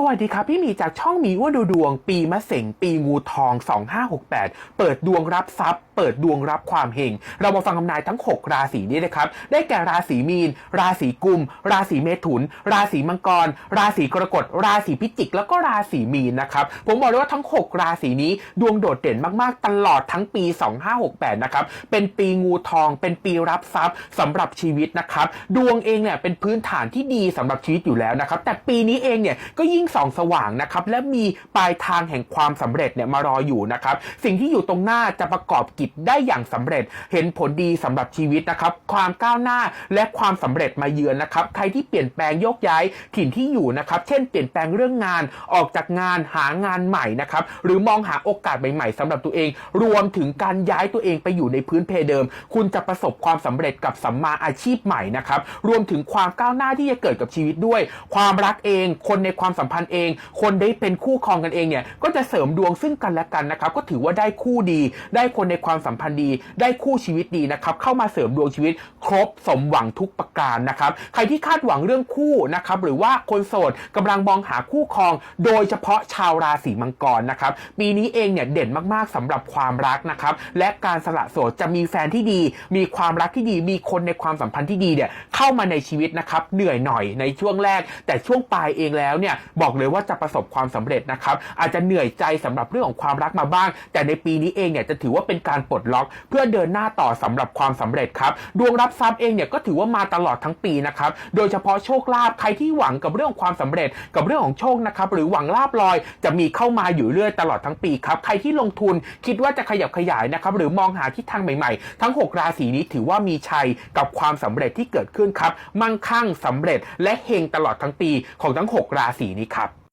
สวัสดีครับพี่หมีจากช่องหมีว่าดูดวง ปีมะเสงปีงูทอง 2568 เปิดดวงรับทรัพย์ เปิดดวงรับความเฮงเรามาฟังคำนายทั้ง 6 ราศีนี้นะครับ ได้แก่ราศีมีน ราศีกุม ราศีเมถุน ราศีมังกร ราศีกรกฎราศีพิจิก แล้วก็ราศีมีนนะครับผมบอกเลยว่าทั้ง 6 ราศีนี้ดวงโดดเด่นมากๆ ตลอดทั้งปี 2568 นะครับเป็นปีงูทอง เป็นปีรับทรัพย์สำหรับชีวิตนะครับดวงเองเนี่ยเป็นพื้นฐานที่ดีสำหรับชีวิตอยู่แล้วนะครับแต่ปีนี้เองเนี่ยก็ยิ่งงสองสว่างนะครับและมีปลายทางแห่งความสำเร็จเนี่ยมารออยู่นะครับสิ่งที่อยู่ตรงหน้าจะประกอบกิจได้อย่างสำเร็จ เห็นผลดีสำหรับชีวิตนะครับความก้าวหน้าและความสำเร็จมาเยือนนะครับใครที่เปลี่ยนแปลงโยกย้ายถิ่นที่อยู่นะครับเช่นเปลี่ยนแปลงเรื่องงานออกจากงานหางานใหม่นะครับหรือมองหาโอกาสใหม่ๆสำหรับตัวเอง รวมถึงการย้ายตัวเองไปอยู่ในพื้นเพเดิม คุณจะประสบความสำเร็จกับสัมมาอาชีพใหม่นะครับรวมถึงความก้าวหน้าที่จะเกิดกับชีวิตด้วย ความรักเองคนในความสัมพันธ์เอง คนได้เป็นคู่ครองกันเองเนี่ยก็จะเสริมดวงซึ่งกันและกันนะครับก็ถือว่าได้คู่ดี ได้คนในความสัมพันธ์ดี ได้คู่ชีวิตดีนะครับเข้ามาเสริมดวงชีวิต ครบสมหวังทุกประการนะครับใครที่คาดหวังเรื่องคู่นะครับหรือว่าคนโสดกำลังมองหาคู่ครอง โดยเฉพาะชาวราศีมังกรนะครับปีนี้เองเนี่ยเด่นมากๆสำหรับความรักนะครับและการสละโสดจะมีแฟนที่ดี มีความรักที่ดี มีคนในความสัมพันธ์ที่ดีเนี่ยเข้ามาในชีวิตนะครับเหนื่อยหน่อยในช่วงแรก แต่ช่วงปลายเองแล้วเนี่ยบอกเลยว่าจะประสบความสำเร็จนะครับอาจจะเหนื่อยใจสำหรับเรื่องของความรักมาบ้าง แต่ในปีนี้เองเนี่ยจะถือว่าเป็นการปลดล็อก เพื่อเดินหน้าต่อสำหรับความสำเร็จครับดวงรับทรัพย์เองเนี่ยก็ถือว่ามาตลอดทั้งปีนะครับโดยเฉพาะโชคลาภใครที่หวังกับเรื่องความสำเร็จกับเรื่องของโชคนะครับหรือหวังลาบลอย จะมีเข้ามาอยู่เรื่อยตลอดทั้งปีครับใครที่ลงทุนคิดว่าจะขยับขยายนะครับหรือมองหาทิศทางใหม่ๆ ทั้ง 6 ราศีนี้ถือว่ามีชัยกับความสำเร็จที่เกิดขึ้นครับมั่งคั่งสำเร็จและเฮงตลอดทั้งปีของทั้ง 6 ราศีนี้ครับ